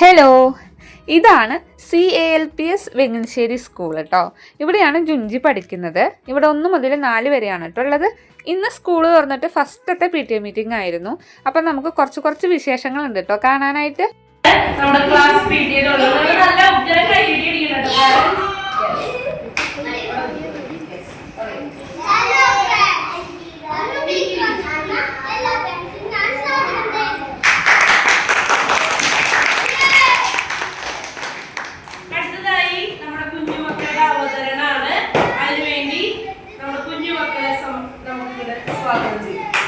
Hello ഇതാണ് C A L P S Vengansseri school കേട്ടോ ഇവിടെയാണ് ജുഞ്ചി പഠിക്കുന്നത്. ഇവിടെ ഒന്ന് മുതൽ നാല് വരെയാണ് കേട്ടോ ഉള്ളത്. ഇന്ന് സ്കൂൾ തുറന്നിട്ട് ഫസ്റ്റത്തെ പി ടി എ മീറ്റിംഗ് ആയിരുന്നു. അപ്പം നമുക്ക് കുറച്ച് കുറച്ച് വിശേഷങ്ങളുണ്ട് കേട്ടോ കാണാനായിട്ട്? നമ്മുടെ ക്ലാസ് പീരീഡ് ഉള്ളത്. നല്ല Glória.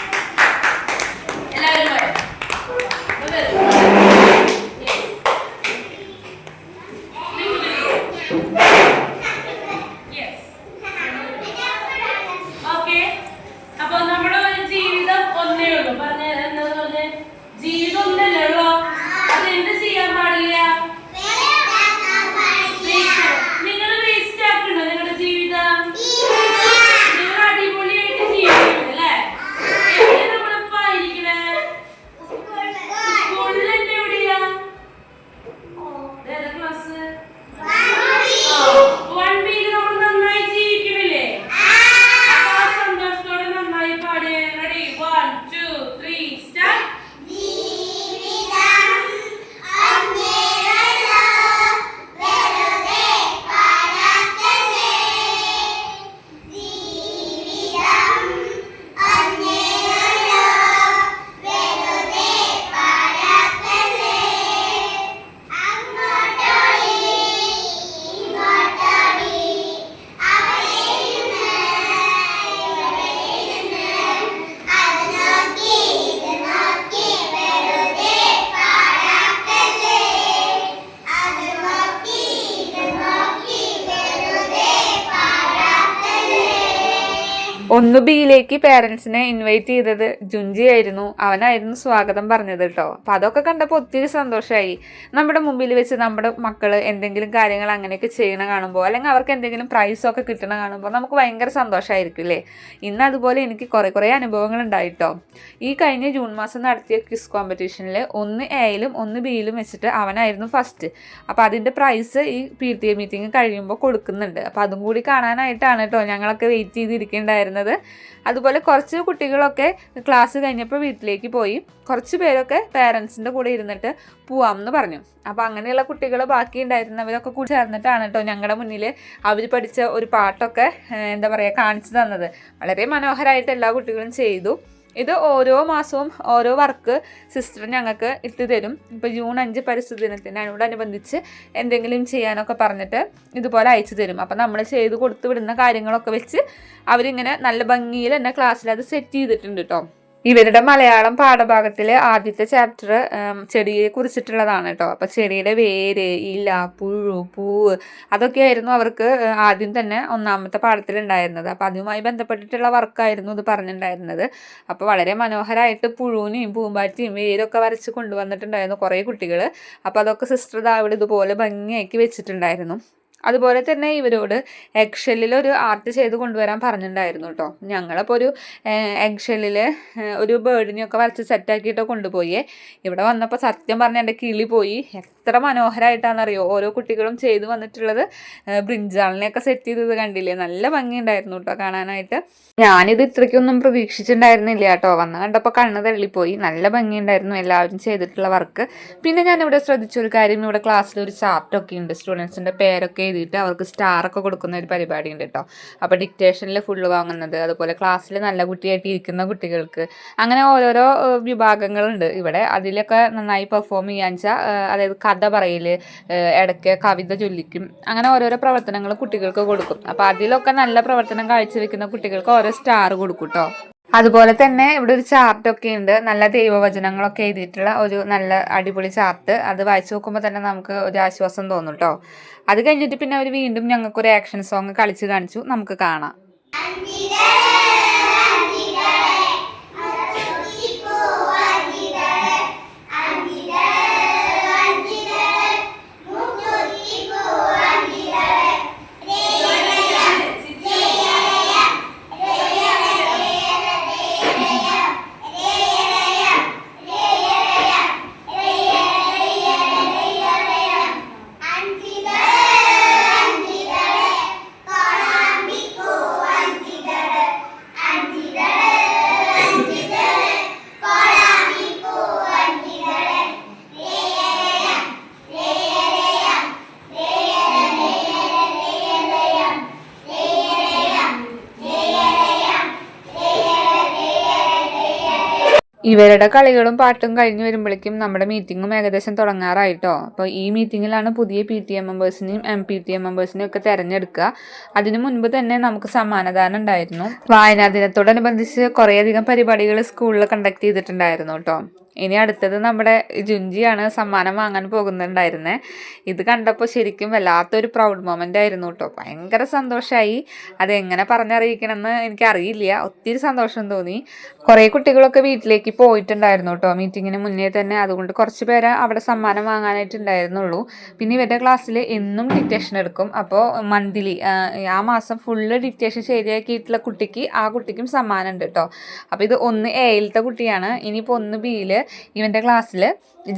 ഒന്ന് ബിയിലേക്ക് പേരൻസിനെ ഇൻവൈറ്റ് ചെയ്തത് ജുഞ്ചി ആയിരുന്നു. അവനായിരുന്നു സ്വാഗതം പറഞ്ഞത് കേട്ടോ. അപ്പോൾ അതൊക്കെ കണ്ടപ്പോൾ ഒത്തിരി സന്തോഷമായി നമ്മുടെ മുമ്പിൽ വെച്ച് നമ്മുടെ മക്കൾ എന്തെങ്കിലും കാര്യങ്ങൾ അങ്ങനെയൊക്കെ ചെയ്യണ കാണുമ്പോൾ അല്ലെങ്കിൽ അവർക്ക് എന്തെങ്കിലും പ്രൈസൊക്കെ കിട്ടണ കാണുമ്പോൾ നമുക്ക് ഭയങ്കര സന്തോഷമായിരിക്കും അല്ലേ ഇന്ന് അതുപോലെ എനിക്ക് കുറേ കുറേ അനുഭവങ്ങൾ ഉണ്ടായിട്ടോ. ഈ കഴിഞ്ഞ ജൂൺ മാസം നടത്തിയ ക്വിസ് കോമ്പറ്റീഷനിൽ ഒന്ന് എയിലും ഒന്ന് ബിയിലും വെച്ചിട്ട് അവനായിരുന്നു ഫസ്റ്റ് അപ്പോൾ അതിന്റെ പ്രൈസ് ഈ പി ടി എ മീറ്റിംഗ് കഴിയുമ്പോൾ കൊടുക്കുന്നുണ്ട്. അപ്പോൾ അതും കൂടി കാണാനായിട്ടാണ് കേട്ടോ ഞങ്ങളൊക്കെ വെയിറ്റ് ചെയ്തിരിക്കേണ്ടായിരുന്നത്. അതുപോലെ കുറച്ച് കുട്ടികളൊക്കെ ക്ലാസ് കഴിഞ്ഞപ്പോൾ വീട്ടിലേക്ക് പോയി. കുറച്ച് പേരൊക്കെ പേരൻസിന്റെ കൂടെ ഇരുന്നിട്ട് പോവാം എന്ന് പറഞ്ഞു. അപ്പോൾ അങ്ങനെയുള്ള കുട്ടികൾ ബാക്കി ഉണ്ടായിരുന്നവരൊക്കെ കൂടി ചേർന്നിട്ടാണ് കേട്ടോ ഞങ്ങളുടെ മുന്നിൽ അവർ പഠിച്ച ഒരു പാട്ടൊക്കെ എന്താ പറയുക കാണിച്ചു തന്നത്. വളരെ മനോഹരമായിട്ട് എല്ലാ കുട്ടികളും ചെയ്തു. ഇത് ഓരോ മാസവും ഓരോ വർക്ക് സിസ്റ്റർ ഞങ്ങൾക്ക് ഇട്ട് തരും. ഇപ്പോൾ ജൂൺ അഞ്ച് പരിസ്ഥിതി ദിനത്തിനോടനുബന്ധിച്ച് എന്തെങ്കിലും ചെയ്യാനൊക്കെ പറഞ്ഞിട്ട് ഇതുപോലെ അയച്ചു തരും. അപ്പം നമ്മൾ ചെയ്ത് കൊടുത്തു വിടുന്ന കാര്യങ്ങളൊക്കെ വെച്ച് അവരിങ്ങനെ നല്ല ഭംഗിയിൽ എന്നെ ക്ലാസ്സിൽ അത് സെറ്റ് ചെയ്തിട്ടുണ്ട് കേട്ടോ ഇവരുടെ മലയാളം പാഠഭാഗത്തിലെ ആദ്യത്തെ ചാപ്റ്റർ ചെടിയെ കുറിച്ചിട്ടുള്ളതാണ് കേട്ടോ അപ്പം ചെടിയുടെ വേര് ഇല പുഴു പൂവ് അതൊക്കെയായിരുന്നു അവർക്ക് ആദ്യം തന്നെ ഒന്നാമത്തെ പാഠത്തിൽ ഉണ്ടായിരുന്നത്. അപ്പം അതുമായി ബന്ധപ്പെട്ടിട്ടുള്ള വർക്കായിരുന്നു ഇത് പറഞ്ഞിട്ടുണ്ടായിരുന്നത്. അപ്പോൾ വളരെ മനോഹരമായിട്ട് പുഴുവിനെയും പൂമ്പാറ്റിയും വേരൊക്കെ വരച്ച് കൊണ്ടുവന്നിട്ടുണ്ടായിരുന്നു കുറേ കുട്ടികൾ അപ്പോൾ അതൊക്കെ സിസ്റ്റർ ദാവിടെ ഇതുപോലെ ഭംഗിയാക്കി വെച്ചിട്ടുണ്ടായിരുന്നു. അതുപോലെ തന്നെ ഇവരോട് എഗ്ഷെല്ലിൽ ഒരു ആർട്ട് ചെയ്ത് കൊണ്ടുവരാൻ പറഞ്ഞിട്ടുണ്ടായിരുന്നു കേട്ടോ ഞങ്ങളപ്പോൾ ഒരു എഗ്ഷെല്ലിൽ ഒരു ബേർഡിനെയൊക്കെ വരച്ച് സെറ്റാക്കിയിട്ട് കൊണ്ടുപോയി. ഇവിടെ വന്നപ്പോൾ സത്യം പറഞ്ഞ എന്റെ കിളി പോയി. എത്ര മനോഹരമായിട്ടാണെന്നറിയോ ഓരോ കുട്ടികളും ചെയ്തു വന്നിട്ടുള്ളത് ബ്രിഞ്ചാളിനെയൊക്കെ സെറ്റ് ചെയ്തത് കണ്ടില്ലേ? നല്ല ഭംഗിയുണ്ടായിരുന്നു കേട്ടോ കാണാനായിട്ട്. ഞാനിത് ഇത്രയ്ക്കൊന്നും പ്രതീക്ഷിച്ചിട്ടുണ്ടായിരുന്നില്ല കേട്ടോ വന്ന് കണ്ടപ്പോൾ കണ്ണ് തള്ളിപ്പോയി. നല്ല ഭംഗിയുണ്ടായിരുന്നു എല്ലാവരും ചെയ്തിട്ടുള്ള വർക്ക് പിന്നെ ഞാനിവിടെ ശ്രദ്ധിച്ചൊരു കാര്യം ഇവിടെ ക്ലാസ്സിൽ ഒരു ചാർട്ടൊക്കെ ഉണ്ട്. സ്റ്റുഡൻസിന്റെ പേരൊക്കെ എഴുതിയിട്ട് അവർക്ക് സ്റ്റാറൊക്കെ കൊടുക്കുന്ന ഒരു പരിപാടി ഉണ്ട് കേട്ടോ അപ്പോൾ ഡിക്റ്റേഷനിൽ ഫുള്ള് വാങ്ങുന്നത് അതുപോലെ ക്ലാസ്സിൽ നല്ല കുട്ടിയായിട്ട് ഇരിക്കുന്ന കുട്ടികൾക്ക്. അങ്ങനെ ഓരോരോ വിഭാഗങ്ങളുണ്ട്. ഇവിടെ അതിലൊക്കെ നന്നായി പെർഫോം ചെയ്യാൻ വെച്ചാൽ അതായത് കഥ പറയൽ ഇടയ്ക്ക് കവിത ചൊല്ലിക്കും. അങ്ങനെ ഓരോരോ പ്രവർത്തനങ്ങൾ കുട്ടികൾക്ക് കൊടുക്കും. അപ്പോൾ അതിലൊക്കെ നല്ല പ്രവർത്തനം കാഴ്ചവെക്കുന്ന കുട്ടികൾക്ക് ഓരോ സ്റ്റാർ കൊടുക്കും കേട്ടോ അതുപോലെ തന്നെ ഇവിടെ ഒരു ചാർട്ടൊക്കെ ഉണ്ട്. നല്ല ദൈവവചനങ്ങളൊക്കെ എഴുതിയിട്ടുള്ള ഒരു നല്ല അടിപൊളി ചാർട്ട് അത് വായിച്ചു നോക്കുമ്പോൾ തന്നെ നമുക്ക് ഒരു ആശ്വാസം തോന്നും കേട്ടോ അത് കഴിഞ്ഞിട്ട് പിന്നെ അവർ വീണ്ടും ഞങ്ങൾക്കൊരു ആക്ഷൻ സോങ് കളിച്ച് കാണിച്ചു. നമുക്ക് കാണാം. ഇവരുടെ കളികളും പാട്ടും കഴിഞ്ഞ് വരുമ്പോഴേക്കും നമ്മുടെ മീറ്റിങ്ങും ഏകദേശം തുടങ്ങാറായിട്ടോ. അപ്പോൾ ഈ മീറ്റിങ്ങിലാണ് പുതിയ പി ടി എം മെമ്പേഴ്സിനെയും എം പി ടി എം മെമ്പേഴ്സിനെയും ഒക്കെ തിരഞ്ഞെടുക്കുക. അതിനു മുൻപ് തന്നെ നമുക്ക് സമ്മാനദാനം ഉണ്ടായിരുന്നു. വായനാ ദിനത്തോടനുബന്ധിച്ച് കുറേയധികം പരിപാടികൾ സ്കൂളിൽ കണ്ടക്ട് ചെയ്തിട്ടുണ്ടായിരുന്നു കേട്ടോ. ഇനി അടുത്തത് നമ്മുടെ ജുഞ്ചിയാണ് സമ്മാനം വാങ്ങാൻ പോകുന്നുണ്ടായിരുന്നേ. ഇത് കണ്ടപ്പോൾ ശരിക്കും വല്ലാത്തൊരു പ്രൗഡ് മൊമെന്റ് ആയിരുന്നു കേട്ടോ ഭയങ്കര സന്തോഷമായി അതെങ്ങനെ പറഞ്ഞറിയിക്കണമെന്ന് എനിക്കറിയില്ല. ഒത്തിരി സന്തോഷം തോന്നി. കുറേ കുട്ടികളൊക്കെ വീട്ടിലേക്ക് പോയിട്ടുണ്ടായിരുന്നു കേട്ടോ മീറ്റിങ്ങിന് മുന്നേ തന്നെ അതുകൊണ്ട് കുറച്ച് പേരെ അവിടെ സമ്മാനം വാങ്ങാനായിട്ടുണ്ടായിരുന്നുള്ളൂ. പിന്നെ ഇവരുടെ ക്ലാസ്സിൽ എന്നും ഡിക്റ്റേഷൻ എടുക്കും. അപ്പോൾ മന്ത്ലി ആ മാസം ഫുള്ള് ഡിക്റ്റേഷൻ ശരിയാക്കിയിട്ടുള്ള കുട്ടിക്ക് ആ കുട്ടിക്കും സമ്മാനം ഉണ്ട് കേട്ടോ അപ്പോൾ ഇത് ഒന്ന് എയിലത്തെ കുട്ടിയാണ്. ഇനിയിപ്പോൾ ഒന്ന് ബിയിൽ ഇവന്റെ ക്ലാസ്സിൽ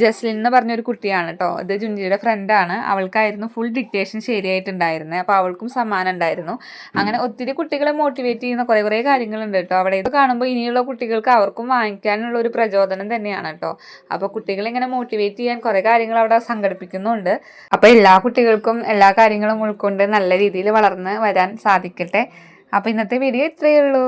ജസ്ലിൻ എന്ന് പറഞ്ഞൊരു കുട്ടിയാണ് കേട്ടോ ഇത് ജുഞ്ചിയുടെ ഫ്രണ്ടാണ് അവൾക്കായിരുന്നു ഫുൾ ഡിക്റ്റേഷൻ ശരിയായിട്ടുണ്ടായിരുന്നത് അപ്പോൾ അവൾക്കും സമ്മാനം ഉണ്ടായിരുന്നു. അങ്ങനെ ഒത്തിരി കുട്ടികളെ മോട്ടിവേറ്റ് ചെയ്യുന്ന കുറേ കുറേ കാര്യങ്ങളുണ്ട് കേട്ടോ അവിടെ ഇത് കാണുമ്പോൾ ഇനിയുള്ള കുട്ടികൾക്ക് അവർക്കും വാങ്ങിക്കാനുള്ള ഒരു പ്രചോദനം തന്നെയാണ് കേട്ടോ അപ്പോൾ കുട്ടികളെ ഇങ്ങനെ മോട്ടിവേറ്റ് ചെയ്യാൻ കുറേ കാര്യങ്ങൾ അവിടെ സംഘടിപ്പിക്കുന്നുണ്ട്. അപ്പോൾ എല്ലാ കുട്ടികൾക്കും എല്ലാ കാര്യങ്ങളും ഉൾക്കൊണ്ട് നല്ല രീതിയിൽ വളർന്ന് വരാൻ സാധിക്കട്ടെ. അപ്പോൾ ഇന്നത്തെ വീഡിയോ ഇത്രയേ ഉള്ളൂ.